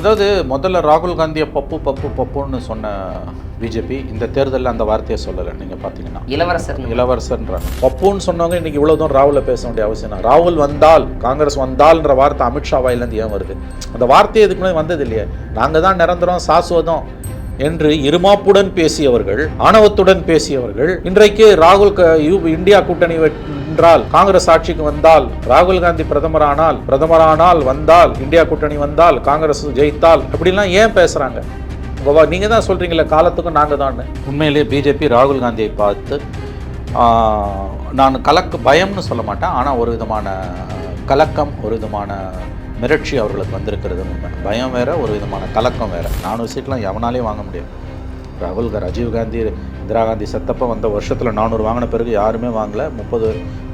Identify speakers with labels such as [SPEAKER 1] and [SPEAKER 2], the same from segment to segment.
[SPEAKER 1] அதாவது முதல்ல ராகுல் காந்தியை பப்பு பப்பு பப்புன்னு சொன்ன பிஜேபி இந்த தேர்தலில் அந்த வார்த்தையை சொல்லலை நீங்கள் பார்த்தீங்கன்னா
[SPEAKER 2] இளவரசர்
[SPEAKER 1] இளவரசர்ன்றாங்க. பப்புன்னு சொன்னவங்க இன்னைக்கு இவ்வளோ தூரம் ராகுல பேச வேண்டிய அவசியம். ராகுல் வந்தால் காங்கிரஸ் வந்தால்ன்ற வார்த்தை அமித்ஷா வாயிலேருந்து ஏன் வருது? அந்த வார்த்தை இதுக்கு முன்னாடி வந்தது இல்லையே. நாங்கள் தான் நிரந்தரம் சாஸ்வதம் என்று இருமாப்புடன் பேசியவர்கள் ஆணவத்துடன் பேசியவர்கள் இன்றைக்கு ராகுல் இந்தியா கூட்டணி என்றால் காங்கிரஸ் ஆட்சிக்கு வந்தால் ராகுல் காந்தி பிரதமரானால் பிரதமரானால் வந்தால் இந்தியா கூட்டணி வந்தால் காங்கிரஸ் ஜெயித்தால் அப்படிலாம் ஏன் பேசுறாங்க? உங்க நீங்க தான் சொல்றீங்களே காலத்துக்கும் நாங்க தான் உண்மையிலேயே பிஜேபி ராகுல் காந்தியை பார்த்து நான் கலக்க பயம்னு சொல்ல மாட்டேன் ஆனால் ஒரு விதமான கலக்கம் ஒரு விதமான மிரட்சி அவர்களுக்கு வந்திருக்கிறது உண்மை. பயம் வேற ஒரு விதமான கலக்கம் வேற. நானூறு சீட்லாம் எவனாலையும் வாங்க முடியாது. ராகுல் கா- ராஜீவ் காந்தி இந்திரா காந்தி செத்தப்ப வந்த வருஷத்தில் நானூறு வாங்கின பிறகு யாருமே வாங்கலை. முப்பது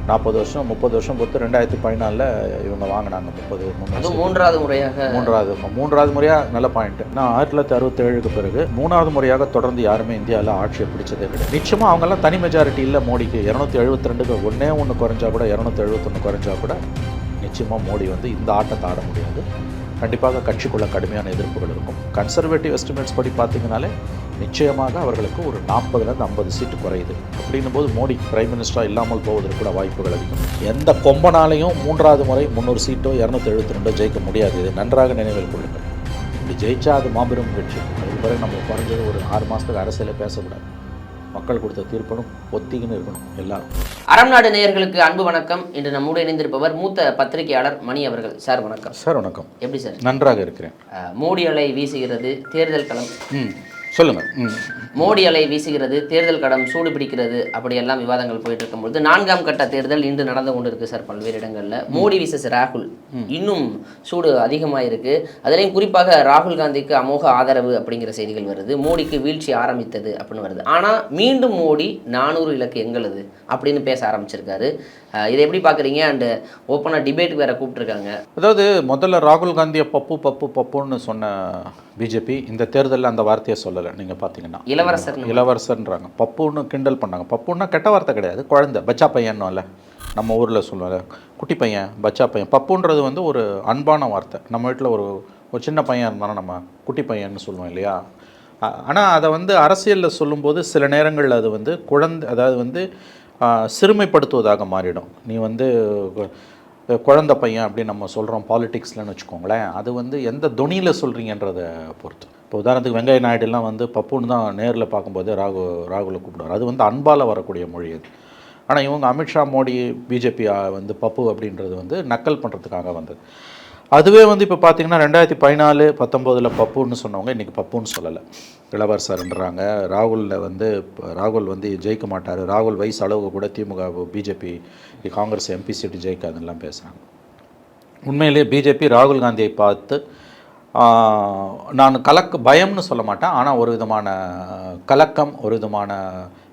[SPEAKER 1] நாற்பது வருஷம் முப்பது வருஷம் பொறுத்து ரெண்டாயிரத்தி பதினாலில் இவங்க வாங்கினாங்க முப்பது
[SPEAKER 2] மூன்றாவது முறையாக.
[SPEAKER 1] மூன்றாவது மூன்றாவது முறையாக நல்ல பாயிண்ட் நான் ஆயிரத்தி தொள்ளாயிரத்தி அறுபத்தேழுக்கு பிறகு மூணாவது முறையாக தொடர்ந்து யாருமே இந்தியாவில் ஆட்சியை பிடிச்சதே கிடையாது. நிச்சயமாக அவங்கெல்லாம் தனி மெஜாரிட்டி இல்லை மோடிக்கு. இரநூத்தி எழுபத்தி ரெண்டுக்கு ஒன்றே ஒன்று குறைஞ்சா கூட இரநூத்தி எழுபத்தொன்று குறைஞ்சா கூட நிச்சயமாக மோடி வந்து இந்த ஆட்டத்தை ஆட முடியாது. கண்டிப்பாக கட்சிக்குள்ள கடுமையான எதிர்ப்புகள் இருக்கும். கன்சர்வேட்டிவ் எஸ்டிமேட்ஸ் படி பார்த்தீங்கனாலே நிச்சயமாக அவர்களுக்கு ஒரு நாற்பதுலேருந்து ஐம்பது சீட்டு குறையுது. அப்படின்னும் போது மோடி பிரைம் மினிஸ்டராக இல்லாமல் போவதற்கு கூட வாய்ப்புகள் அதிகம். எந்த கொம்பனாலையும் மூன்றாவது முறை முந்நூறு சீட்டோ இரநூத்தி எழுபத்தி ரெண்டோ ஜெயிக்க முடியாது. இது நன்றாக நினைவில் கொள்ளுங்கள். இப்படி ஜெயிச்சா அது மாபெரும் வெற்றி. அதுக்கு பிறகு நம்ம குறைஞ்சது ஒரு ஆறு மாதத்துக்கு அரசியலே பேசக்கூடாது. மக்கள் கொடுத்த தீர்ப்பனும் ஒத்திக்கின்னு இருக்கணும் எல்லாரும்.
[SPEAKER 2] அறம் நாடு நேயர்களுக்கு அன்பு வணக்கம். இன்று நம்மோடு இணைந்திருப்பவர் மூத்த பத்திரிகையாளர் மணி அவர்கள். சார் வணக்கம்.
[SPEAKER 1] சார் வணக்கம்.
[SPEAKER 2] எப்படி சார்?
[SPEAKER 1] நன்றாக இருக்கிறேன்.
[SPEAKER 2] மோடி அலை வீசுகிறது தேர்தல் களம்.
[SPEAKER 1] ம். சொல்லுங்கள்
[SPEAKER 2] மோடி அலை வீசுகிறது தேர்தல் களம் சூடு பிடிக்கிறது அப்படியெல்லாம் விவாதங்கள் போயிட்டு இருக்கும்பொழுது நான்காம் கட்ட தேர்தல் இன்று நடந்து கொண்டு இருக்கு சார் பல்வேறு இடங்கள்ல. மோடி விசஸ் ராகுல். இன்னும் சூடு அதிகமாக இருக்கு அதுலேயும் குறிப்பாக ராகுல் காந்திக்கு அமோக ஆதரவு அப்படிங்கிற செய்திகள் வருது. மோடிக்கு வீழ்ச்சி ஆரம்பித்தது அப்படின்னு வருது. ஆனால் மீண்டும் மோடி நானூறு இலக்கு எங்களது அப்படின்னு பேச ஆரம்பிச்சிருக்காரு. இதை எப்படி பார்க்குறீங்க? அண்டு ஓப்பனாக டிபேட் வேற கூப்பிட்டுருக்காங்க.
[SPEAKER 1] அதாவது முதல்ல ராகுல் காந்தியை பப்பு பப்பு பப்புன்னு சொன்ன பிஜேபி இந்த தேர்தலில் அந்த வார்த்தையை சொல்லலை. நீங்கள் பார்த்தீங்கன்னா.
[SPEAKER 2] இளவரசர்.
[SPEAKER 1] இளவரசர்ன்றாங்க. பப்புன்னு கிண்டல் பண்ணாங்க. பப்புன்னா கெட்ட வார்த்தை கிடையாது. குழந்தை. பச்சா பையன்னும்ல நம்ம ஊரில் சொல்லுவாங்க. குட்டி பையன் பச்சா பையன். பப்புன்றது வந்து ஒரு அன்பான வார்த்தை. நம்ம வீட்டில் ஒரு ஒரு சின்ன பையன் இருந்தாலும் நம்ம குட்டி பையன்னு சொல்லுவோம் இல்லையா? ஆனால் அதை வந்து அரசியலில் சொல்லும்போது சில நேரங்களில் அது வந்து குழந்தை அதாவது வந்து சிறுமைப்படுத்துவதாக மாறிடும். நீ வந்து குழந்த குழந்தை பையன் அப்படின்னு நம்ம சொல்கிறோம் பாலிட்டிக்ஸ்லன்னு வச்சுக்கோங்களேன் அது வந்து எந்த தொனியில் சொல்கிறீங்கன்றதை பொறுத்து. இப்போ உதாரணத்துக்கு வெங்கைய நாயுடுலாம் வந்து பப்புன்னு தான் நேரில் பார்க்கும்போது ராகு ராகுலை கூப்பிடுவார். அது வந்து அன்பால் வரக்கூடிய மொழி அது. ஆனால் இவங்க அமித்ஷா மோடி பிஜேபி வந்து பப்பு அப்படின்றது வந்து நக்கல் பண்ணுறதுக்காக வந்தது. அதுவே வந்து இப்போ பார்த்தீங்கன்னா ரெண்டாயிரத்தி பதினாலு பத்தொம்போதில் பப்புன்னு சொன்னவங்க இன்றைக்கி பப்புன்னு சொல்லலை. இளவரசர்ன்றாங்க ராகுலில் வந்து ராகுல் வந்து ஜெயிக்க மாட்டார். ராகுல் வயசு அளவுக்கு கூட DMK BJP Congress MP seat ஜெயிக்காதுன்னெலாம் பேசுகிறாங்க உண்மையிலேயே பிஜேபி ராகுல் காந்தியை பார்த்து நான் கலக்க பயம்னு சொல்ல மாட்டேன். ஆனால் ஒரு விதமான கலக்கம் ஒரு விதமான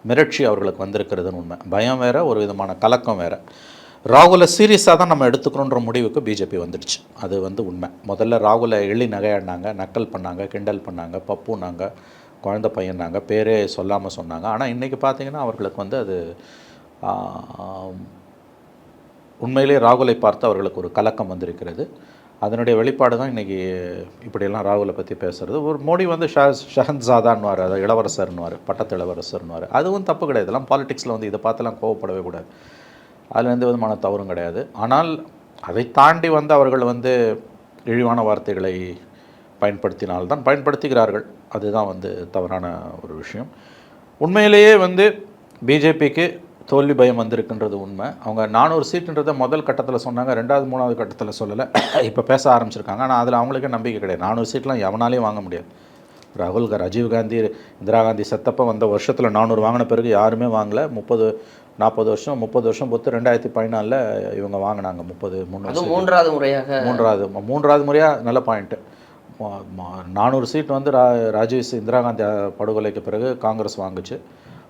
[SPEAKER 1] மிரட்சி அவர்களுக்கு வந்திருக்கிறதுன்னு உண்மை. பயம் வேறு ஒரு விதமான கலக்கம் வேறு. ராகுலை சீரியஸாக தான் நம்ம எடுத்துக்கணுன்ற முடிவுக்கு பிஜேபி வந்துடுச்சு. அது வந்து உண்மை. முதல்ல ராகுலை எள்ளி நகையாடினாங்க நக்கல் பண்ணாங்க கிண்டல் பண்ணாங்க பப்புனாங்க குழந்த பையனாங்க பேரே சொல்லாமல் சொன்னாங்க. ஆனால் இன்றைக்கி பார்த்தீங்கன்னா அவர்களுக்கு வந்து அது உண்மையிலே ராகுலை பார்த்து அவர்களுக்கு ஒரு கலக்கம் வந்திருக்கிறது. அதனுடைய வெளிப்பாடு தான் இன்றைக்கி இப்படியெல்லாம் ராகுலை பற்றி பேசுகிறது ஒரு மோடி வந்து ஷா ஷஹன்சாதான்வார் அதாவது இளவரசர்னுவார் பட்டத்து இளவரசர்னுவார் அதுவும் தப்பு கிடையாது. இதெல்லாம் பாலிடிக்ஸில் வந்து இதை பார்த்துலாம் கோவப்படவே கூடாது. அதில் எந்த விதமான தவறும் கிடையாது. ஆனால் அதை தாண்டி வந்து அவர்கள் வந்து இழிவான வார்த்தைகளை பயன்படுத்தினால்தான் பயன்படுத்துகிறார்கள். அதுதான் வந்து தவறான ஒரு விஷயம். உண்மையிலேயே வந்து பிஜேபிக்கு தோல்வி பயம் வந்திருக்குன்றது உண்மை. அவங்க நானூறு சீட்டுன்றதை முதல் கட்டத்தில் சொன்னாங்க ரெண்டாவது மூணாவது கட்டத்தில் சொல்லலை. இப்போ பேச ஆரம்பிச்சிருக்காங்க. ஆனால் அதில் அவங்களுக்கே நம்பிக்கை கிடையாது. நானூறு சீட்லாம் எவனாலேயும் வாங்க முடியாது. ராகுல் கா ராஜீவ் காந்தி இந்திரா காந்தி செத்தப்ப வந்த வருஷத்தில் நானூறு வாங்கின பிறகு யாருமே வாங்கல. முப்பது நாற்பது வருஷம் முப்பது வருஷம் பொறுத்து ரெண்டாயிரத்தி பதினாலில் இவங்க வாங்கினாங்க முப்பது
[SPEAKER 2] அதுவும் மூன்றாவது முறையாக.
[SPEAKER 1] மூன்றாவது மூன்றாவது முறையாக நல்ல பாயிண்ட்டு நானூறு சீட் வந்து ரா ராஜீவ் இந்திரா காந்தி படுகொலைக்கு பிறகு காங்கிரஸ் வாங்குச்சு.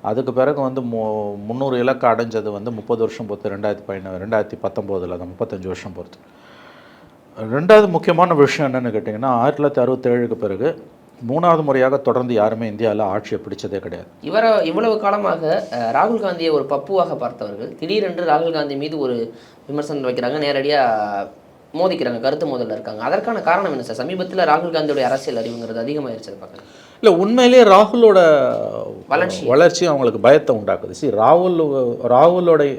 [SPEAKER 1] அதுக்கு பிறகு வந்து மு முந்நூறு இலக்கு அடைஞ்சது வந்து முப்பது வருஷம் பொறுத்து ரெண்டாயிரத்தி பதினாறு ரெண்டாயிரத்தி பத்தொம்போதில் தான் முப்பத்தஞ்சு வருஷம் பொறுத்து. ரெண்டாவது முக்கியமான விஷயம் என்னென்னு கேட்டிங்கன்னா ஆயிரத்தி தொள்ளாயிரத்தி அறுபத்தேழுக்கு பிறகு மூணாவது முறையாக தொடர்ந்து யாருமே இந்தியாவில் ஆட்சியை பிடிச்சதே கிடையாது.
[SPEAKER 2] இவரை இவ்வளவு காலமாக ராகுல் காந்தியை ஒரு பப்புவாக பார்த்தவர்கள். திடீரென்று ராகுல் காந்தி மீது ஒரு விமர்சனம் வைக்கிறாங்க நேரடியாக மோதிக்கிறாங்க கருத்து மோதல்ல இருக்காங்க. அதற்கான காரணம் என்ன சார்? சமீபத்தில் ராகுல் காந்தியோட அரசியல் அறிவுங்கிறது அதிகமாயிருச்சு பார்க்குறேன்.
[SPEAKER 1] இல்லை உண்மையிலேயே ராகுலோட
[SPEAKER 2] வளர்ச்சி.
[SPEAKER 1] வளர்ச்சி அவங்களுக்கு பயத்தை உண்டாக்குது. சி ராகுல் ராகுலோடைய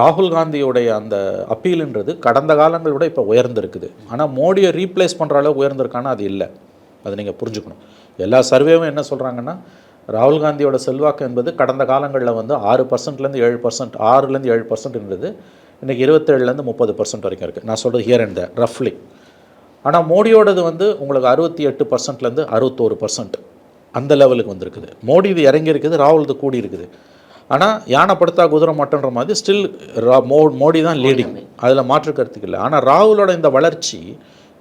[SPEAKER 1] ராகுல் காந்தியோடைய அந்த அப்பீலுன்றது கடந்த காலங்களை விட இப்போ உயர்ந்திருக்குது. ஆனால் மோடியை ரீப்ளேஸ் பண்ணுற அளவுக்கு உயர்ந்திருக்கானா அது இல்லை. அதை நீங்கள் புரிஞ்சுக்கணும். எல்லா சர்வேவும் என்ன சொல்கிறாங்கன்னா ராகுல் காந்தியோட செல்வாக்கு என்பது கடந்த காலங்களில் வந்து ஆறு பர்சன்ட்லேருந்து ஏழு பர்சன்ட் ஆறுலேருந்து ஏழு பர்சன்ட் இருந்தது இன்றைக்கி இருபத்தேழுலேருந்து முப்பது பர்சன்ட் வரைக்கும் இருக்குது நான் சொல்கிறது ஹியர் அண்ட் த ரஃப்லி ஆனால் மோடியோடது வந்து உங்களுக்கு அறுபத்தி எட்டு பர்சன்ட்லேருந்து அறுபத்தோரு பர்சன்ட் அந்த லெவலுக்கு வந்திருக்குது. மோடி இது இறங்கி இருக்குது ராகுல் இது கூடி இருக்குது ஆனால் யானை படுத்தா குதிரை மாட்டன்ற மாதிரி ஸ்டில் மோ மோடி தான் லீடிங் அதில் மாற்று கருத்துக்கு இல்லை. ஆனால் ராகுலோட இந்த வளர்ச்சி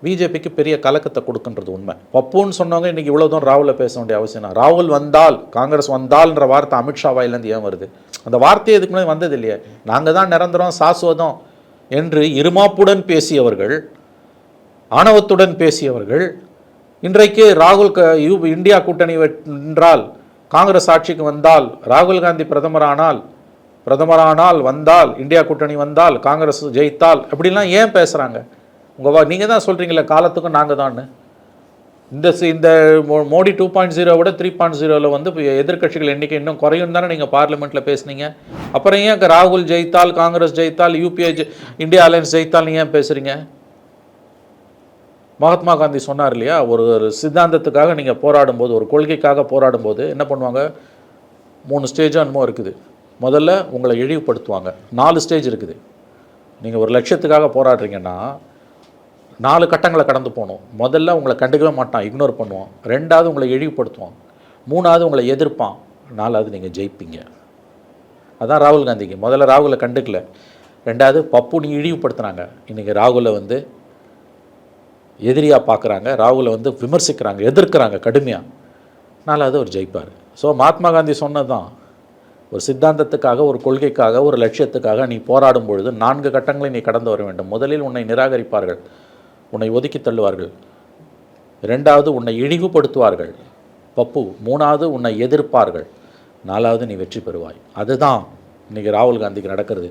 [SPEAKER 1] பிஜேபிக்கு பெரிய கலக்கத்தை கொடுக்குன்றது உண்மை. பப்புன்னு சொன்னவங்க இன்றைக்கி இவ்வளோ தூரம் ராகுலை பேச வேண்டிய அவசியம் ராகுல் வந்தால் காங்கிரஸ் வந்தால்ன்ற வார்த்தை அமித்ஷா வாயிலேருந்து ஏன் வருது? அந்த வார்த்தையை இதுக்கு முன்னாடி வந்தது இல்லையே? நாங்கள் தான் நிரந்தரம் சாஸ்வதம் என்று இருமாப்புடன் பேசியவர்கள் ஆணவத்துடன் பேசியவர்கள் இன்றைக்கு ராகுல் க யூ இந்தியா கூட்டணி வென்றால் காங்கிரஸ் ஆட்சிக்கு வந்தால் ராகுல் காந்தி பிரதமரானால் பிரதமரானால் வந்தால் இந்தியா கூட்டணி வந்தால் காங்கிரஸ் ஜெயித்தால் அப்படிலாம் ஏன் பேசுகிறாங்க உங்கள் வா நீங்கள் தான் சொல்கிறீங்களே காலத்துக்கும் நாங்கள் தான் இந்த இந்த மோ- மோடி டூ பாயிண்ட் ஜீரோ விட த்ரீ பாயிண்ட் ஜீரோவில் வந்து எதிர்கட்சிகள் எண்ணிக்கை இன்னும் குறையும் தானே நீங்கள் பார்லிமெண்ட்டில் பேசுனீங்க. அப்புறம் ஏன் ராகுல் ஜெயித்தால் காங்கிரஸ் ஜெயித்தால் யூபிஐ இந்தியா அலையன்ஸ் ஜெயித்தால் நீங்கள் ஏன் பேசுகிறீங்க மகாத்மா காந்தி சொன்னார் இல்லையா ஒரு ஒரு சித்தாந்தத்துக்காக நீங்கள் போராடும்போது ஒரு கொள்கைக்காக போராடும்போது என்ன பண்ணுவாங்க? மூணு ஸ்டேஜ் என்னமோ இருக்குது. முதல்ல உங்களை இழிவுபடுத்துவாங்க. நாலு ஸ்டேஜ் இருக்குது. நீங்கள் ஒரு லட்சியத்துக்காக போராடுறீங்கன்னா நாலு கட்டங்களை கடந்து போகணும் முதல்ல உங்களை கண்டுக்கவே மாட்டான் இக்னோர் பண்ணுவான். ரெண்டாவது உங்களை இழிவுபடுத்துவான். மூணாவது உங்களை எதிர்ப்பான். நாலாவது நீங்கள் ஜெயிப்பீங்க. அதான் ராகுல் காந்திக்கு. முதல்ல ராகுலை கண்டுக்கல. ரெண்டாவது பப்பு நீ இழிவுபடுத்துனாங்க. இன்றைக்கி ராகுலை வந்து எதிரியாக பார்க்குறாங்க ராகுலை வந்து விமர்சிக்கிறாங்க எதிர்க்கிறாங்க கடுமையாக நாலாவது அவர் ஜெயிப்பார். ஸோ மகாத்மா காந்தி சொன்னது தான் ஒரு சித்தாந்தத்துக்காக ஒரு கொள்கைக்காக ஒரு லட்சியத்துக்காக நீ போராடும் பொழுது நான்கு கட்டங்களை நீ கடந்து வர வேண்டும். முதலில் உன்னை நிராகரிப்பார்கள். உன்னை ஒதுக்கி தள்ளுவார்கள். இரண்டாவது உன்னை இழிவுபடுத்துவார்கள். பப்பு மூணாவது உன்னை எதிர்ப்பார்கள். நாலாவது நீ வெற்றி பெறுவாய். அதுதான் இன்றைக்கி ராகுல் காந்திக்கு நடக்கிறது.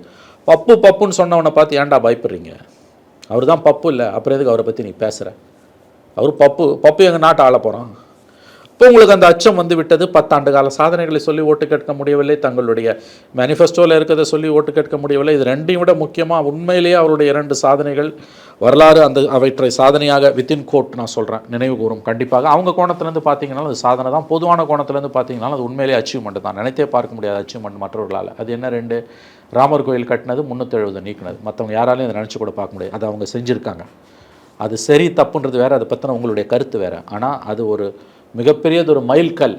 [SPEAKER 1] பப்பு பப்புன்னு சொன்னவனை பார்த்து ஏன்டா பயப்படுறீங்க? அவர் தான் பப்பு இல்லை. அப்புறம் எதுக்கு அவரை பற்றி நீ பேசுகிற அவர் பப்பு பப்பு எங்கள் நாட்டை ஆள போகிறான் இப்போ உங்களுக்கு அந்த அச்சம் வந்து விட்டது பத்தாண்டு கால சாதனைகளை சொல்லி ஓட்டு கேட்க முடியவில்லை தங்களுடைய மேனிஃபெஸ்டோவில் இருக்கிறத சொல்லி ஓட்டு கேட்க முடியவில்லை. இது ரெண்டையும் விட முக்கியமாக உண்மையிலேயே அவருடைய இரண்டு சாதனைகள் வரலாறு அந்த அவற்றை சாதனையாக வித்தின் கோட் நான் சொல்கிறேன் நினைவு கூறும். கண்டிப்பாக அவங்க கோணத்துலேருந்து பார்த்தீங்கன்னாலும் அது சாதனை தான். பொதுவான கோணத்துலேருந்து பார்த்தீங்கன்னா அது உண்மையிலேயே அச்சீவ்மெண்ட் தான். நினைத்தே பார்க்க முடியாத அச்சீவ்மெண்ட் மற்றவர்களால். அது என்ன ரெண்டு? ராமர் கோயில் கட்டினது முந்நூற்றெழுபது நீக்கினது. மற்றவங்க யாராலையும் அதை நினச்சி கூட பார்க்க முடியாது. அதை அவங்க செஞ்சுருக்காங்க. அது சரி தப்புன்றது வேறு அதை பற்றின உங்களுடைய கருத்து வேறு. ஆனால் அது ஒரு மிகப்பெரியது ஒரு மைல்கல்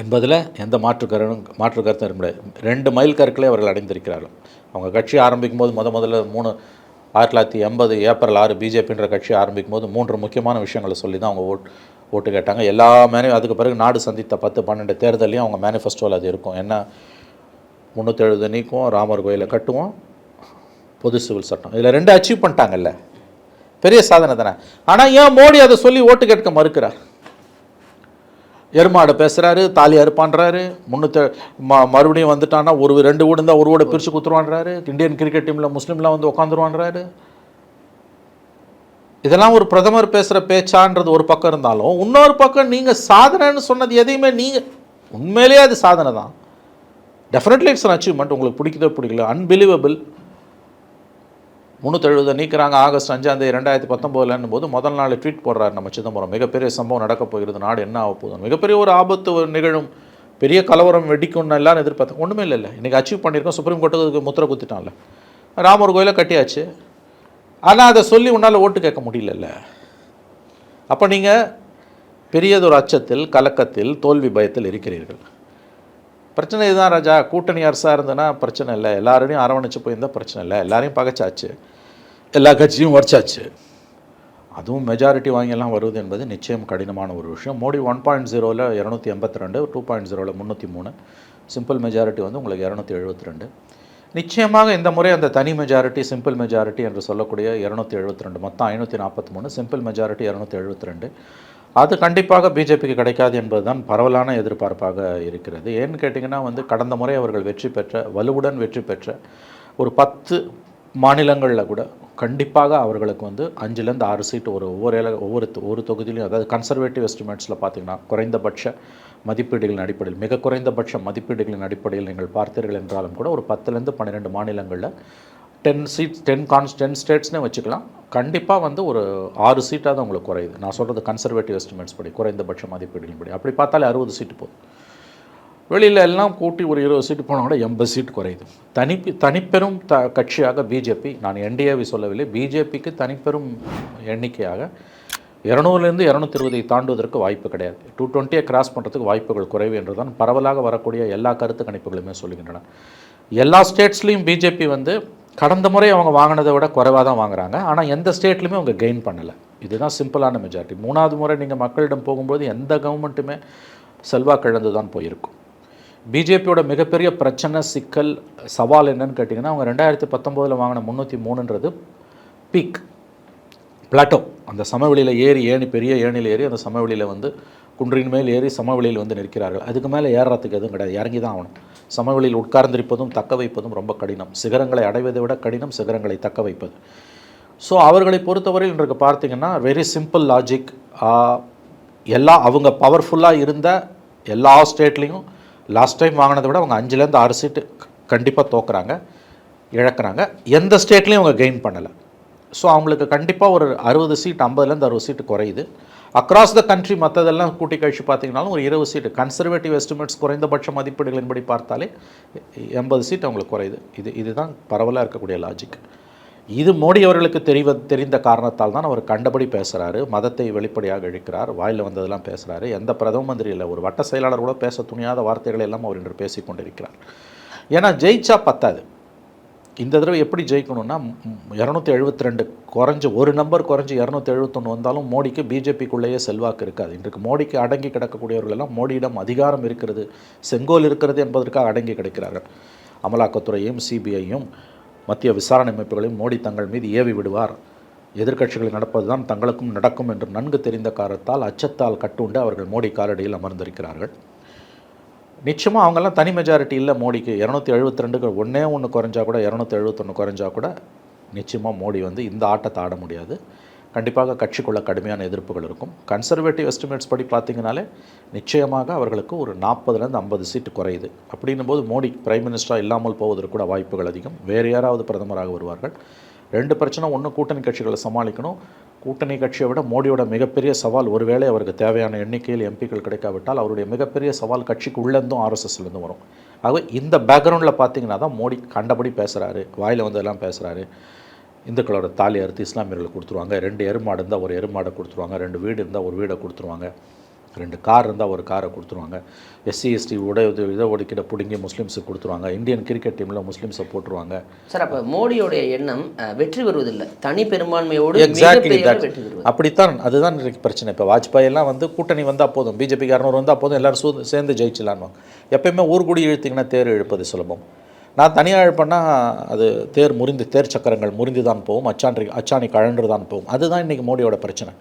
[SPEAKER 1] என்பதில் எந்த மாற்று கருணும் மாற்று கருத்தும் இருக்க முடியாது. ரெண்டு மைல் கற்களை அவர்கள் அடைந்திருக்கிறார்கள். அவங்க கட்சி ஆரம்பிக்கும் போது முத முதல்ல மூணு ஆயிரத்தி தொள்ளாயிரத்தி எண்பது ஏப்ரல் ஆறு பிஜேபின்ற கட்சி ஆரம்பிக்கும் போது மூன்று முக்கியமான விஷயங்களை சொல்லி தான் அவங்க ஓட் ஓட்டு கேட்டாங்க. எல்லா மேனி அதுக்கு பிறகு நாடு சந்தித்த பத்து பன்னெண்டு தேர்தலையும் அவங்க மேனிஃபெஸ்டோவில் அது இருக்கும். என்ன? முந்நூற்றி எழுபது நீக்குவோம் ராமர் கோயிலை கட்டுவோம் பொது சிவில் சட்டம். இதில் ரெண்டு அச்சீவ் பண்ணிட்டாங்கல்ல. பெரிய சாதனை தானே. ஆனால் ஏன் மோடி அதை சொல்லி ஓட்டு கேட்க மறுக்கிறார்? எருமாடு பேசுகிறாரு தாலி அறுப்பான்றாரு முன்னூற்றி ம மறுபடியும் வந்துட்டான்னா ஒரு ரெண்டு வீடு இருந்தால் ஒரு வீடு பிரித்து குத்துருவான்றாரு இந்தியன் கிரிக்கெட் டீமில் முஸ்லீம்லாம் வந்து உட்காந்துருவான்றாரு இதெல்லாம் ஒரு பிரதமர் பேசுகிற பேச்சான்றது ஒரு பக்கம் இருந்தாலும் இன்னொரு பக்கம் நீங்கள் சாதனைன்னு சொன்னது எதையுமே நீங்கள் உண்மையிலேயே அது சாதனை தான் டெஃபினெட்லி இட்ஸ் அன் அச்சீவ்மெண்ட் உங்களுக்கு பிடிக்குதோ பிடிக்கல அன்பிலீவபிள் முந்நூற்றெழுபதை நீக்கிறாங்க. ஆகஸ்ட் அஞ்சாந்தேதி ரெண்டாயிரத்தி பத்தொம்போதுலன்னும் போது முதல் நாள் ட்வீட் போடுறாரு நம்ம சிதம்பரம். மிகப்பெரிய சம்பவம் நடக்க போகிறது. நாடு என்ன ஆக போகுது? மிகப்பெரிய ஒரு ஆபத்து நிகழும். பெரிய கலவரம் வெடிக்கும்னு எல்லாம் எதிர்பார்த்தோம் ஒன்றுமே இல்லை இன்றைக்கி அச்சீவ் பண்ணியிருக்கோம். சுப்ரீம் கோர்ட்டுக்கு முத்திரை குத்திட்டான்ல. ராமர் கோயிலை கட்டியாச்சு. ஆனால் அதை சொல்லி உன்னால் ஓட்டு கேட்க முடியலல்ல. அப்போ நீங்கள் பெரியதொரு அச்சத்தில் கலக்கத்தில் தோல்வி பயத்தில் இருக்கிறீர்கள். பிரச்சனை இதுதான் ராஜா. கூட்டணி அரசாக இருந்ததுன்னா பிரச்சனை இல்லை. எல்லாரையும் அரவணைச்சு போயிருந்தால் பிரச்சனை இல்லை. எல்லாரையும் பகைச்சாச்சு. எல்லா கட்சியும் வரைச்சாச்சு அதுவும் மெஜாரிட்டி வாங்கியெல்லாம் வருவது என்பது நிச்சயம் கடினமான ஒரு விஷயம். மோடி ஒன் பாயிண்ட் ஜீரோவில் இரநூத்தி எண்பத்தி ரெண்டு டூ பாயிண்ட் ஜீரோவில் முந்நூற்றி மூணு. சிம்பிள் மெஜாரிட்டி வந்து உங்களுக்கு இரநூத்தி எழுபத்தி ரெண்டு. நிச்சயமாக இந்த முறை அந்த தனி மெஜாரிட்டி சிம்பிள் மெஜாரிட்டி என்று சொல்லக்கூடிய இரநூத்தி எழுபத்தி ரெண்டு மொத்தம் ஐநூற்றி நாற்பத்தி மூணு. சிம்பிள் மெஜாரிட்டி இரநூத்தி எழுபத்தி ரெண்டு. அது கண்டிப்பாக பிஜேபிக்கு கிடைக்காது என்பதுதான் பரவலான எதிர்பார்ப்பாக இருக்கிறது. ஏன்னு கேட்டிங்கன்னா வந்து கடந்த முறை அவர்கள் வெற்றி பெற்ற வலுவுடன் வெற்றி பெற்ற ஒரு பத்து மாநிலங்களில் கூட கண்டிப்பாக அவர்களுக்கு வந்து அஞ்சுலேருந்து ஆறு சீட்டு ஒரு ஒவ்வொரு இல ஒவ்வொரு ஒரு தொகுதியிலையும் அதாவது கன்சர்வேட்டிவ் எஸ்டிமேட்ஸில் பார்த்தீங்கன்னா குறைந்தபட்ச மதிப்பீடுகளின் அடிப்படையில் மிக குறைந்தபட்ச மதிப்பீடுகளின் அடிப்படையில் நீங்கள் பார்த்தீர்கள் என்றாலும் கூட ஒரு பத்துலேருந்து பன்னிரெண்டு மாநிலங்களில் டென் சீட்ஸ் டென் கான்ஸ் டென் ஸ்டேட்ஸ்னே வச்சுக்கலாம். கண்டிப்பாக வந்து ஒரு ஆறு சீட்டாக தான் உங்களுக்கு குறையுது. நான் சொல்கிறது கன்சர்வேட்டிவ் எஸ்டிமேட்ஸ் படி குறைந்தபட்ச மதிப்பீடுகளின் படி. அப்படி பார்த்தாலே அறுபது சீட்டு போதும். வெளியில் எல்லாம் கூட்டி ஒரு இருபது சீட்டு போனால் கூட எண்பது சீட் குறையுது. தனி தனிப்பெரும் த கட்சியாக பிஜேபி நான் என்டிஏவை சொல்லவில்லை பிஜேபிக்கு தனிப்பெரும் எண்ணிக்கையாக இரநூறுலேருந்து இரநூத்தி இருபதை தாண்டுவதற்கு வாய்ப்பு கிடையாது. டூ டுவெண்ட்டியை கிராஸ் பண்ணுறதுக்கு வாய்ப்புகள் குறைவு என்று தான் பரவலாக வரக்கூடிய எல்லா கருத்து கணிப்புகளுமே சொல்லுகின்றன எல்லா ஸ்டேட்ஸ்லேயும் பிஜேபி வந்து கடந்த முறை அவங்க வாங்கினதை விட குறைவாக தான் வாங்குறாங்க. ஆனால் எந்த ஸ்டேட்லையுமே அவங்க கெயின் பண்ணலை. இதுதான் சிம்பிளான மெஜாரிட்டி மூணாவது முறை நீங்கள் மக்களிடம் போகும்போது எந்த கவர்மெண்ட்டுமே செல்வாக்கிழந்து தான் போயிருக்கும். பிஜேபியோட மிகப்பெரிய பிரச்சனை சிக்கல் சவால் என்னன்னு கேட்டிங்கன்னா அவங்க ரெண்டாயிரத்தி பத்தொம்போதில் வாங்கின முந்நூற்றி மூணுன்றது பீக் பிளாட்டோ அந்த சமவெளியில் ஏறி ஏணி பெரிய ஏணியில் ஏறி அந்த சமவெளியில் வந்து குன்றின் மேல் ஏறி சமவெளியில் வந்து நிற்கிறார்கள். அதுக்கு மேலே ஏறுறதுக்கு எதுவும் கிடையாது. இறங்கி தான் ஆகணும். சமவெளியில் உட்கார்ந்திருப்பதும் தக்க வைப்பதும் ரொம்ப கடினம். சிகரங்களை அடைவதை விட கடினம் சிகரங்களை தக்க வைப்பது. ஸோ அவர்களை பொறுத்தவரையில் இன்றைக்கு பார்த்தீங்கன்னா வெரி சிம்பிள் லாஜிக் எல்லா அவங்க பவர்ஃபுல்லாக இருந்த எல்லா ஸ்டேட்லேயும் லாஸ்ட் டைம் வாங்கினதை விட அவங்க அஞ்சுலேருந்து ஆறு சீட்டு கண்டிப்பாக தோக்குறாங்க இழக்கிறாங்க. எந்த ஸ்டேட்லேயும் அவங்க கெயின் பண்ணலை. ஸோ அவங்களுக்கு கண்டிப்பாக ஒரு அறுபது சீட் ஐம்பதுலேருந்து அறுபது சீட்டு குறையுது. அக்ராஸ் த கண்ட்ரி மற்றதெல்லாம் கூட்டி கழிச்சு பார்த்தீங்கனாலும் ஒரு இருபது சீட்டு கன்சர்வேட்டிவ் எஸ்டிமேட்ஸ் குறைந்தபட்ச மதிப்பீடுகளின்படி பார்த்தாலே எண்பது சீட் அவங்களுக்கு குறையுது. இது இதுதான் பரவலாக இருக்கக்கூடிய லாஜிக் இது மோடி அவர்களுக்கு தெரிவ தெரிந்த காரணத்தால் தான் அவர் கண்டபடி பேசுகிறாரு மதத்தை வெளிப்படையாக இழுக்கிறார் வாயில் வந்ததெல்லாம் பேசுகிறாரு எந்த பிரதம மந்திரி இல்லை ஒரு வட்ட செயலாளர் கூட பேச துணியாத வார்த்தைகளை எல்லாம் அவர் இன்று பேசிக்கொண்டிருக்கிறார் ஏன்னா ஜெயிச்சா பத்தாது. இந்த தடவை எப்படி ஜெயிக்கணும்னா இரநூத்தி எழுபத்தி ரெண்டு குறைஞ்சி ஒரு நம்பர் குறைஞ்சி இரநூத்தி எழுபத்தொன்று வந்தாலும் மோடிக்கு பிஜேபிக்குள்ளேயே செல்வாக்கு இருக்காது. இன்றைக்கு மோடிக்கு அடங்கி கிடக்கக்கூடியவர்கள் எல்லாம் மோடியிடம் அதிகாரம் இருக்கிறது செங்கோல் இருக்கிறது என்பதற்காக அடங்கி கிடக்கிறார்கள். அமலாக்கத்துறையும் சிபிஐயும் மத்திய விசாரணை அமைப்புகளையும் மோடி தங்கள் மீது ஏவி விடுவார். எதிர்க்கட்சிகள் நடப்பதுதான் தங்களுக்கும் நடக்கும் என்று நன்கு தெரிந்த காரணத்தால் அச்சத்தால் கட்டுண்டு அவர்கள் மோடி காலடியில் அமர்ந்திருக்கிறார்கள். நிச்சயமாக அவங்கெல்லாம் தனி மெஜாரிட்டி இல்லை மோடிக்கு. இரநூத்தி எழுபத்தி ரெண்டுக்கு ஒன்றே ஒன்று குறைஞ்சா கூட இரநூத்தி எழுபத்தொன்று குறைஞ்சா கூட நிச்சயமாக மோடி வந்து இந்த ஆட்டத்தை ஆட முடியாது. கண்டிப்பாக கட்சிக்குள்ள கடுமையான எதிர்ப்புகள் இருக்கும். கன்சர்வேட்டிவ் எஸ்டிமேட்ஸ் படி பார்த்தீங்கனாலே நிச்சயமாக அவர்களுக்கு ஒரு நாற்பதுலேருந்து ஐம்பது சீட்டு குறையுது. அப்படின்னும் போது மோடி பிரைம் மினிஸ்டராக இல்லாமல் போவதற்கு கூட வாய்ப்புகள் அதிகம். வேறு யாராவது பிரதமராக வருவார்கள். ரெண்டு பிரச்சனை ஒன்று கூட்டணி கட்சிகளை சமாளிக்கணும். கூட்டணி கட்சியை விட மோடியோட மிகப்பெரிய சவால் ஒருவேளை அவருக்கு தேவையான எண்ணிக்கையில் எம்பிக்கள் கிடைக்காவிட்டால் அவருடைய மிகப்பெரிய சவால் கட்சிக்கு உள்ளேருந்தும் ஆர்எஸ்எஸ்லேருந்து வரும். ஆகவே இந்த பேக்ரவுண்டில் பார்த்தீங்கன்னா தான் மோடி கண்டபடி பேசுகிறாரு வாயில் வந்ததெல்லாம் பேசுகிறாரு இந்துக்களோட தாலி அறுத்து இஸ்லாமியர்களுக்கு கொடுத்துருவாங்க. ரெண்டு எருமாடு இருந்தால் ஒரு எருமாடை கொடுத்துருவாங்க. ரெண்டு வீடு இருந்தால் ஒரு வீடை கொடுத்துருவாங்க. ரெண்டு கார் இருந்தால் ஒரு காரை கொடுத்துருவாங்க. எஸ்சி எஸ்டி உட இதை ஒதுக்கீடை பிடுங்கி முஸ்லீம்ஸுக்கு கொடுத்துருவாங்க. இந்தியன் கிரிக்கெட் டீமில் முஸ்லீம்ஸை போட்டுருவாங்க.
[SPEAKER 2] சார் அப்போ மோடியோடைய எண்ணம் வெற்றி பெறுவதில்லை. தனி பெரும்பான்மையோடு
[SPEAKER 1] எக்ஸாக்ட்லி அப்படித்தான் அதுதான் பிரச்சனை. இப்போ வாஜ்பாய் எல்லாம் வந்து கூட்டணி வந்தால் போதும். பிஜேபிக்கு இரநூறு வந்தால் போதும். எல்லாரும் சேர்ந்து ஜெயிச்சலான்னு எப்பயுமே ஊர்கூடி இழுத்தீங்கன்னா தேர் இழுப்பது சுலபம். நான் தனியாக பண்ணால் அது தேர் முறிந்து தேர் சக்கரங்கள் முறிந்து தான் போகும். அச்சாண்டி அச்சாணி கழன்று தான் போகும். அதுதான் இன்றைக்கி மோடியோட பிரச்சனை.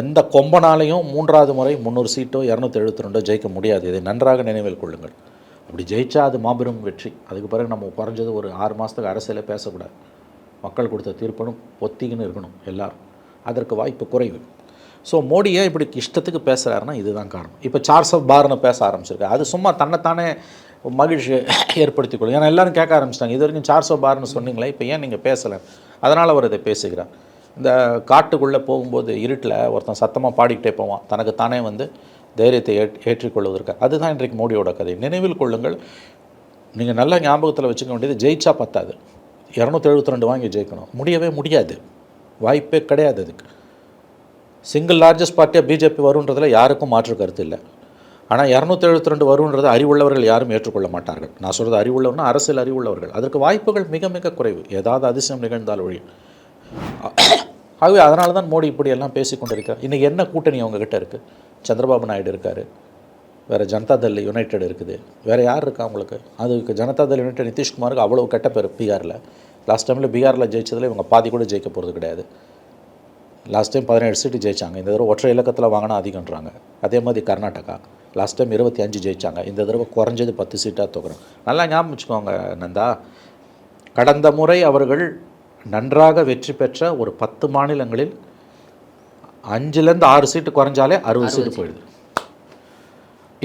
[SPEAKER 1] எந்த கொம்பனாலையும் மூன்றாவது முறை முந்நூறு சீட்டோ இரநூத்தி எழுபத்தி ரெண்டோ ஜெயிக்க முடியாது. இதை நன்றாக நினைவில் கொள்ளுங்கள். அப்படி ஜெயிச்சா அது மாபெரும் வெற்றி. அதுக்கு பிறகு நம்ம குறைஞ்சது ஒரு ஆறு மாதத்துக்கு அரசியலே பேசக்கூடாது. மக்கள் கொடுத்த தீர்ப்பனும் ஒத்திக்கின்னு இருக்கணும் எல்லோரும். அதற்கு வாய்ப்பு குறைவு. ஸோ மோடி ஏன் இப்படி இஷ்டத்துக்கு பேசுகிறாருன்னா இதுதான் காரணம். இப்போ சார்ஸ் ஆஃப் பார்னு பேச ஆரம்பிச்சிருக்காரு. அது சும்மா தன்னைத்தானே மகிழ்ச்சி ஏற்படுத்தி கொள்ளும் ஏன்னா எல்லாரும் கேட்க ஆரம்பிச்சிட்டாங்க. இது வரைக்கும் சார் ஆஃப் பார்னு சொன்னீங்களே இப்போ ஏன் நீங்கள் பேசலை? அதனால் அவர் இதை பேசுகிறார். இந்த காட்டுக்குள்ளே போகும்போது இருட்டில் ஒருத்தன் சத்தமாக பாடிக்கிட்டே போவான். தனக்கு தானே வந்து தைரியத்தை ஏற் ஏற்றிக்கொள்வதற்கு அதுதான் இன்றைக்கு மோடியோட கதை. நினைவில் கொள்ளுங்கள் நீங்கள் நல்ல ஞாபகத்தில் வச்சுக்க வேண்டியது ஜெயிச்சா பத்தாது. இரநூத்தி எழுபத்தி ரெண்டு வாங்கி ஜெயிக்கணும். முடியவே முடியாது. வாய்ப்பே கிடையாது அதுக்கு. சிங்கிள் லார்ஜஸ்ட் பார்ட்டியாக பிஜேபி வருன்றதில் யாருக்கும் மாற்று கருத்து இல்லை. ஆனால் இரநூத்தி எழுபத்தி ரெண்டு வருன்றது அறிவுள்ளவர்கள் யாரும் ஏற்றுக்கொள்ள மாட்டார்கள். நான் சொல்கிறது அறிவுள்ளவர்னா அரசியல் அறிவுள்ளவர்கள். அதற்கு வாய்ப்புகள் மிக மிக குறைவு. ஏதாவது அதிசயம் நிகழ்ந்தால் ஒழி ஆகவே அதனால தான் மோடி இப்படி எல்லாம் பேசி இன்றைக்கி என்ன கூட்டணி அவங்கக்கிட்ட இருக்குது சந்திரபாபு நாயுடு இருக்கார். வேறு ஜனதா தள் யுனைடெட் இருக்குது. வேறு யார் இருக்கா அவங்களுக்கு? அதுக்கு ஜனதாதள் யுனைடெட் நிதிஷ்குமாருக்கு அவ்வளோ கெட்ட பேர் பீகாரில். லாஸ்ட் டைமில் பீகாரில் ஜெயிச்சதில் இவங்க பாதி கூட ஜெயிக்க போகிறது கிடையாது. லாஸ்ட் டைம் பதினேழு சீட்டு ஜெயிச்சாங்க. இந்த தடவை ஒற்றை இலக்கத்தில் வாங்கினா அதிகன்றாங்க அதே மாதிரி கர்நாடகா. லாஸ்ட் டைம் இருபத்தி அஞ்சு ஜெயிச்சாங்க. இந்த தடவை குறைஞ்சது பத்து சீட்டாக தோக்குறாங்க நல்லா ஞாபகம் வச்சுக்கோங்க நந்தா. கடந்த முறை அவர்கள் நன்றாக வெற்றி பெற்ற ஒரு பத்து மாநிலங்களில் அஞ்சுலேருந்து ஆறு சீட்டு குறைஞ்சாலே அறுபது சீட்டு போயிடுது.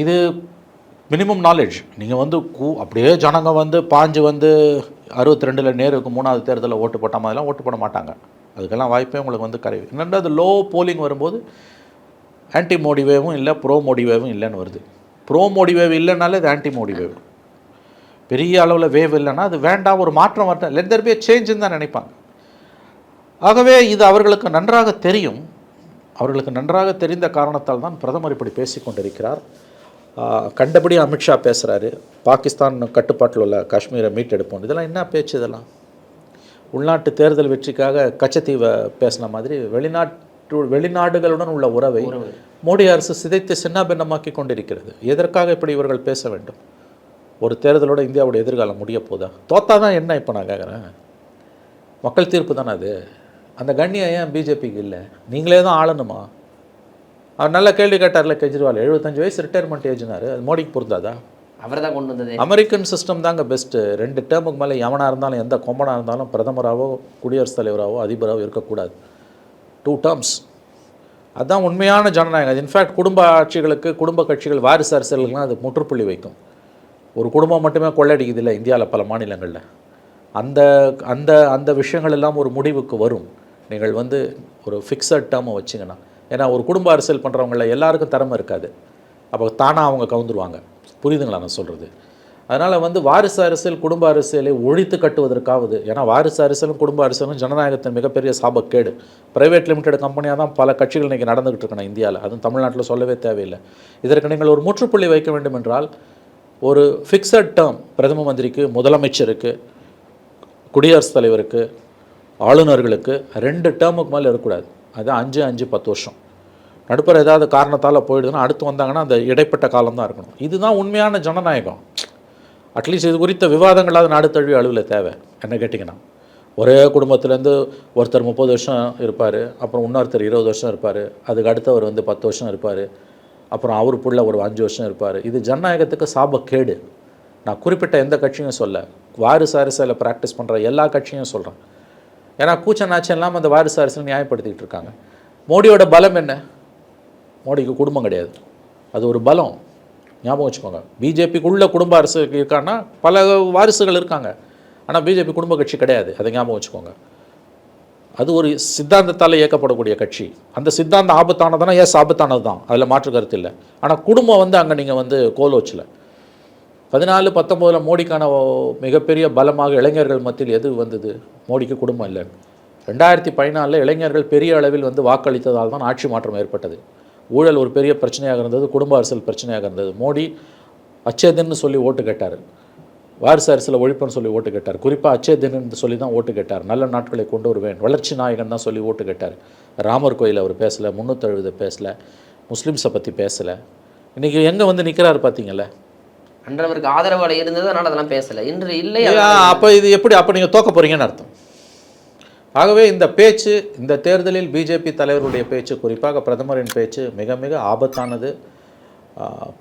[SPEAKER 1] இது மினிமம் நாலேஜ் நீங்கள் வந்து கூ அப்படியே ஜனங்க வந்து பாஞ்சு வந்து அறுபத்தி ரெண்டில் நேருக்கு மூணாவது தேர்தலில் ஓட்டு போட்ட மாதிரிலாம் ஓட்டு போட மாட்டாங்க. அதுக்கெல்லாம் வாய்ப்பே உங்களுக்கு வந்து கரை ரெண்டாவது லோ போலிங் வரும்போது ஆன்டி மோடி வேவும் இல்லை ப்ரோ மோடி வேவும் இல்லைன்னு வருது. ப்ரோ மோடி வேவ் இல்லைனாலே இது ஆன்டி மோடி வேவ் பெரிய அளவில் வேவ் இல்லைன்னா அது வேண்டாம் ஒரு மாற்றம் வரட்டும். லெட் தெர் பி சேஞ்சுன்னு தான் நினைப்பாங்க. ஆகவே இது அவர்களுக்கு நன்றாக தெரியும். அவர்களுக்கு நன்றாக தெரிந்த காரணத்தால் தான் பிரதமர் இப்படி பேசிக்கொண்டிருக்கிறார் கண்டபடி அமித்ஷா பேசுகிறாரு பாகிஸ்தான் கட்டுப்பாட்டில் உள்ள காஷ்மீரை மீட்டெடுப்போம். இதெல்லாம் என்ன பேச்சு இதெல்லாம்? உள்நாட்டு தேர்தல் வெற்றிக்காக கச்சத்தீவை பேசின மாதிரி வெளிநாட்டு வெளிநாடுகளுடன் உள்ள உறவை மோடி அரசு சிதைத்து சின்னாபின்னமாக்கி கொண்டிருக்கிறது. எதற்காக இப்படி இவர்கள் பேச வேண்டும்? ஒரு தேர்தலோட இந்தியாவுடைய எதிர்காலம் முடிய போதா? தோத்தா தான் என்ன இப்போ நான் கேட்குறேன் மக்கள் தீர்ப்பு தானே அது? அந்த கண்ணியம் ஏன் பிஜேபிக்கு இல்லை? நீங்களே தான் ஆளணுமா? அவர் நல்ல கேள்வி கேட்டார்ல கெஜ்ரிவால். எழுபத்தஞ்சு வயசு ரிட்டையர்மெண்ட் ஏஜ்னாரு அது மோடிக்கு பொருந்தாதா?
[SPEAKER 2] அவர் தான் கொண்டு வந்தது.
[SPEAKER 1] அமெரிக்கன் சிஸ்டம் தாங்க பெஸ்ட்டு ரெண்டு டேர்முக்கு மேலே எவனாக இருந்தாலும் எந்த கொம்பனாக இருந்தாலும் பிரதமராகவோ குடியரசுத் தலைவராகவோ அதிபராகவோ இருக்கக்கூடாது. டூ டேர்ம்ஸ் அதுதான் உண்மையான ஜனநாயகம். இன்ஃபேக்ட் குடும்ப ஆட்சிகளுக்கு குடும்ப கட்சிகள் வாரிசு அரசியல்கள்லாம் அது முற்றுப்புள்ளி வைக்கும். ஒரு குடும்பம் மட்டுமே கொள்ளடிக்குது இல்லை இந்தியாவில் பல மாநிலங்களில். அந்த அந்த அந்த விஷயங்கள் எல்லாம் ஒரு முடிவுக்கு வரும். நீங்கள் வந்து ஒரு ஃபிக்ஸட் டேர்மை வச்சிங்கன்னா. ஏன்னா ஒரு குடும்ப அரசியல் பண்ணுறவங்கள எல்லாருக்கும் திறமை இருக்காது. அப்போ தானாக அவங்க கவுந்துருவாங்க. புரியுதுங்களா நான் சொல்கிறது அதனால் வந்து வாரிசு அரசியல் குடும்ப அரசியலை ஒழித்து கட்டுவதற்காவது ஏன்னா வாரிசு அரசியலும் குடும்ப அரசியலும் ஜனநாயகத்தின் மிகப்பெரிய சாபக்கேடு. பிரைவேட் லிமிடெட் கம்பெனியாக தான் பல கட்சிகள் இன்றைக்கி நடந்துகிட்டு இருக்கணும் இந்தியாவில் அதுவும் தமிழ்நாட்டில் சொல்லவே தேவையில்லை. இதற்கு நீங்கள் ஒரு முற்றுப்புள்ளி வைக்க வேண்டும் என்றால் ஒரு ஃபிக்ஸட் டேர்ம் பிரதம மந்திரிக்கு முதலமைச்சருக்கு குடியரசுத் தலைவருக்கு ஆளுநர்களுக்கு ரெண்டு டேர்முக்கு மேலே இருக்கக்கூடாது. அது அஞ்சு அஞ்சு பத்து வருஷம். நடுப்பர் ஏதாவது காரணத்தால் போயிடுதுன்னா அடுத்து வந்தாங்கன்னா அந்த இடைப்பட்ட காலம் தான் இருக்கணும். இதுதான் உண்மையான ஜனநாயகம். அட்லீஸ்ட் இது குறித்த விவாதங்களாவது நாடு தழுவிய அளவில் தேவை. என்ன கேட்டிங்கன்னா ஒரே குடும்பத்துலேருந்து ஒருத்தர் முப்பது வருஷம் இருப்பார் அப்புறம் இன்னொருத்தர் இருபது வருஷம் இருப்பார் அதுக்கு அடுத்தவர் வந்து பத்து வருஷம் இருப்பார் அப்புறம் அவர் புள்ள ஒரு அஞ்சு வருஷம் இருப்பார். இது ஜனநாயகத்துக்கு சாபக்கேடு. நான் குறிப்பிட்ட எந்த கட்சியும் சொல்ல வாரிசு அரசியலை ப்ராக்டிஸ் பண்ணுற எல்லா கட்சியும் சொல்கிறேன் ஏன்னா கூச்ச நாச்சம் இல்லாமல் அந்த வாரிசு அரசியல் நியாயப்படுத்திக்கிட்டு இருக்காங்க. மோடியோட பலம் என்ன? மோடிக்கு குடும்பம் கிடையாது. அது ஒரு பலம். ஞாபகம் வச்சுக்கோங்க. பிஜேபிக்குள்ள குடும்ப அரசு இருக்கான்னா பல வாரிசுகள் இருக்காங்க. ஆனால் பிஜேபி குடும்ப கட்சி கிடையாது. அதை ஞாபகம் வச்சுக்கோங்க. அது ஒரு சித்தாந்தத்தால் இயக்கப்படக்கூடிய கட்சி. அந்த சித்தாந்தம் ஆபத்தானதுனா எஸ் ஆபத்தானது தான்? அதில் மாற்று கருத்து இல்லை. ஆனால் குடும்பம் வந்து அங்கே நீங்கள் வந்து கோல் வச்சல. பதினாலு பத்தொம்போதில் மோடிக்கான ஓ- மிகப்பெரிய பலமாக இளைஞர்கள் மத்தியில் எது வந்தது? மோடிக்கு குடும்பம் இல்லை. ரெண்டாயிரத்தி பதினாலில் இளைஞர்கள் பெரிய அளவில் வந்து வாக்களித்ததால் தான் ஆட்சி மாற்றம் ஏற்பட்டது. ஊழல் ஒரு பெரிய பிரச்சனையாக இருந்தது குடும்ப அரசியல் பிரச்சனையாக இருந்தது. மோடி அச்சேதன்னு சொல்லி ஓட்டு கேட்டார். வாரிசு அரசியல் ஒழிப்புன்னு சொல்லி ஓட்டு கேட்டார். குறிப்பாக அச்சேதன்னு சொல்லி தான் ஓட்டு கேட்டார். நல்ல நாட்களை கொண்டு வருவேன் வளர்ச்சி நாயகன் தான் சொல்லி ஓட்டு கேட்டார். ராமர் கோயில் அவர் பேசலை முந்நூற்றழுவது பேசலை முஸ்லீம்ஸை பற்றி பேசலை. இன்றைக்கி எங்கே வந்து நிற்கிறாரு பார்த்தீங்களா
[SPEAKER 2] அன்றவருக்கு ஆதரவாளர் இருந்தது அதனால அதெல்லாம் பேசல. இன்று இல்லை.
[SPEAKER 1] அப்போ இது எப்படி அப்போ நீங்கள் தோக்க போகிறீங்கன்னு அர்த்தம். ஆகவே இந்த பேச்சு இந்த தேர்தலில் பிஜேபி தலைவருடைய பேச்சு குறிப்பாக பிரதமரின் பேச்சு மிக மிக ஆபத்தானது.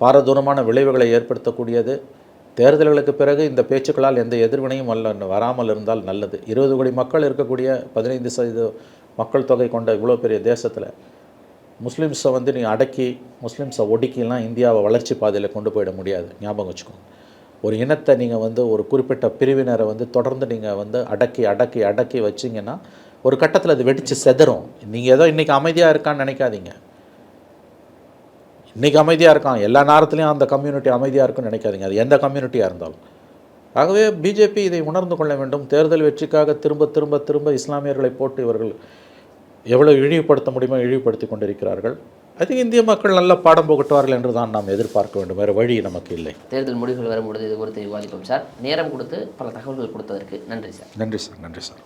[SPEAKER 1] பாரதூரமான விளைவுகளை ஏற்படுத்தக்கூடியது. தேர்தல்களுக்கு பிறகு இந்த பேச்சுக்களால் எந்த எதிர்வினையும் அல்ல வராமல் இருந்தால் நல்லது. இருபது கோடி மக்கள் இருக்கக்கூடிய பதினைந்து சதவீத மக்கள் தொகை கொண்ட இவ்வளோ பெரிய தேசத்தில் முஸ்லீம்ஸை வந்து நீ அடக்கி முஸ்லீம்ஸை ஒடுக்கிலாம் இந்தியாவை வளர்ச்சி பாதையில் கொண்டு போயிட முடியாது. ஞாபகம் வச்சுக்கோங்க. ஒரு இனத்தை நீங்கள் வந்து ஒரு குறிப்பிட்ட பிரிவினரை வந்து தொடர்ந்து நீங்கள் வந்து அடக்கி அடக்கி அடக்கி வச்சிங்கன்னா ஒரு கட்டத்தில் அது வெடித்து செதறும். நீங்கள் ஏதோ இன்றைக்கி அமைதியாக இருக்கான்னு நினைக்காதீங்க. இன்றைக்கி அமைதியாக இருக்கான். எல்லா நேரத்துலையும் அந்த கம்யூனிட்டி அமைதியாக இருக்குன்னு நினைக்காதீங்க. அது எந்த கம்யூனிட்டியாக இருந்தாலும். ஆகவே பிஜேபி இதை உணர்ந்து கொள்ள வேண்டும். தேர்தல் வெற்றிக்காக திரும்ப திரும்ப திரும்ப இஸ்லாமியர்களை போட்டு இவர்கள் எவ்வளோ இழிவுபடுத்த முடியுமோ இழிவுபடுத்தி கொண்டிருக்கிறார்கள். ஐ திங்க் இந்திய மக்கள் நல்ல பாடம் புகட்டுவார்கள் என்று தான் நாம் எதிர்பார்க்க வேண்டும். வேறு வழி நமக்கு இல்லை.
[SPEAKER 2] தேர்தல் முடிவுகள் வரும்பொழுது இது குறித்து விவாதிப்போம் சார். நேரம் கொடுத்து பல தகவல்கள் கொடுத்ததற்கு நன்றி சார்.
[SPEAKER 1] நன்றி சார். நன்றி சார்.